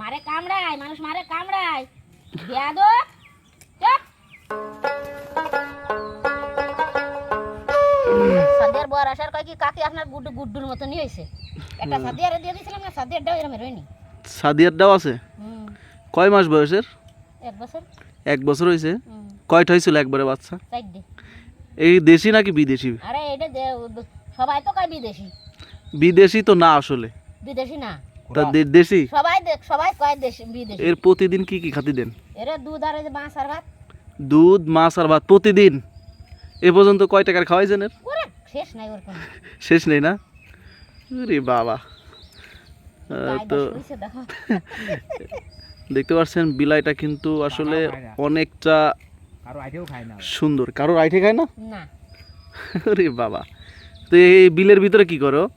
মারে কামড়ায় মানুষ মারে কামড়ায়। বেয়াদ চুপ। সাদিয়ার বর আসার কয় কি কাকি আপনার গুড্ডু গুড্ডুর মতনই হয়েছে একটা সাদিয়ারে দিয়ে দিয়েছিলাম না সাদিয়ারটাও এরম রইনি। সাদিয়ারটাও আছে? কয় মাস বয়সের? এক বছর। এক বছর হয়েছে কয়টা হয়েছিল একবারে বাচ্চা? এই দেশি নাকি বিদেশি? আরে এটা সবাই তো কয় বিদেশি? বিদেশি তো না আসলে। বিদেশি না। তা দেশি? সবাই দেখ সবাই কয় দেশি বিদেশি। এর প্রতিদিন কি কি খাতি দেন? এরা দুধ আর মাছ আর ভাত। দুধ মাছ আর ভাত প্রতিদিন? এ পর্যন্ত কয় টাকার খাওয়াইছেন এর? শেষ নাই ওর শেষ নেই না? রে বাবা। আহ, তো দেখতে পাচ্ছেন বিলাইটা কিন্তু আসলে অনেকটা কারও আইটেও খায় না সুন্দর। কারোর আইঠে খায় না? না। রে বাবা। তো এই বিলের ভিতরে কি করো?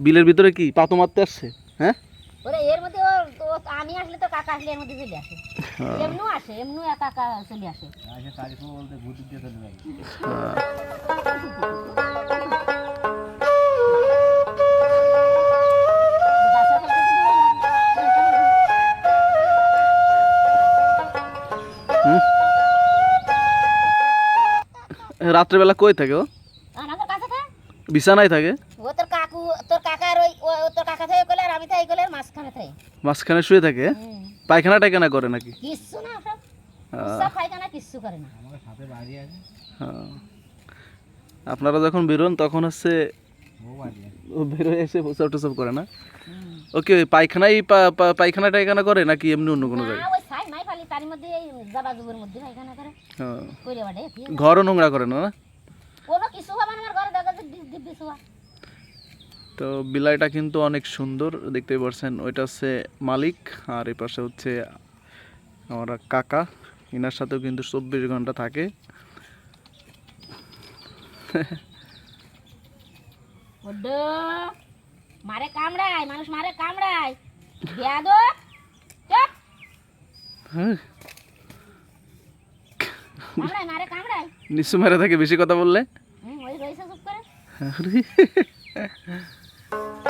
বিলের ভিতরে কি পাতো মারতে আসছে? হ্যাঁ? ওরে এর মধ্যে আমি আসলে তো কাকা আসলে এর মধ্যে চলে আসে। হ্যাঁ, এমনিও আসে এমনিও একা একা চলে আসে। আচ্ছা বলতে দিয়ে চলে যায়? রাত্রেবেলা কই থাকে ও? বিছানায় থাকে? ও তোর ওই তোর কাকা থেকে আর আমি মাঝখানে শুয়ে থাকে? পায়খানা টায়খানা করে নাকি? কিচ্ছু না সব সব পায়খানা কিচ্ছু করে না। আমাকে সাথে বাড়ি আছে। আপনারা যখন বেরোন তখন হচ্ছে বউ বাড়ি আছে। ও বেরোয় এসে প্রসাব টসাব করে না? ওকে ওই পায়খানাই পায়খানা টায়খানা করে নাকি এমনি অন্য কোনো জায়গায়? ওই ছাই মাই ফালি তার মধ্যে এই জাবা জুবের মধ্যে পায়খানা করে। হ্যাঁ। কইরে বাড়ে ঘরও নোংরা করে না? কোনো কিছু আমার ঘরে তো বিলাইটা কিন্তু অনেক সুন্দর দেখতেই পাচ্ছেন ওইটা হচ্ছে মালিক আর এই পাশে হচ্ছে আমার কাকা। ইনার সাথেও কিন্তু চব্বিশ ঘণ্টা থাকে। বড্ড মারে কামড়ায় মানুষ মারে কামড়ায়। বেয়াদ হ্যাঁ। নিশ্চয় মেরে থাকে বেশি কথা বললে? Thank you.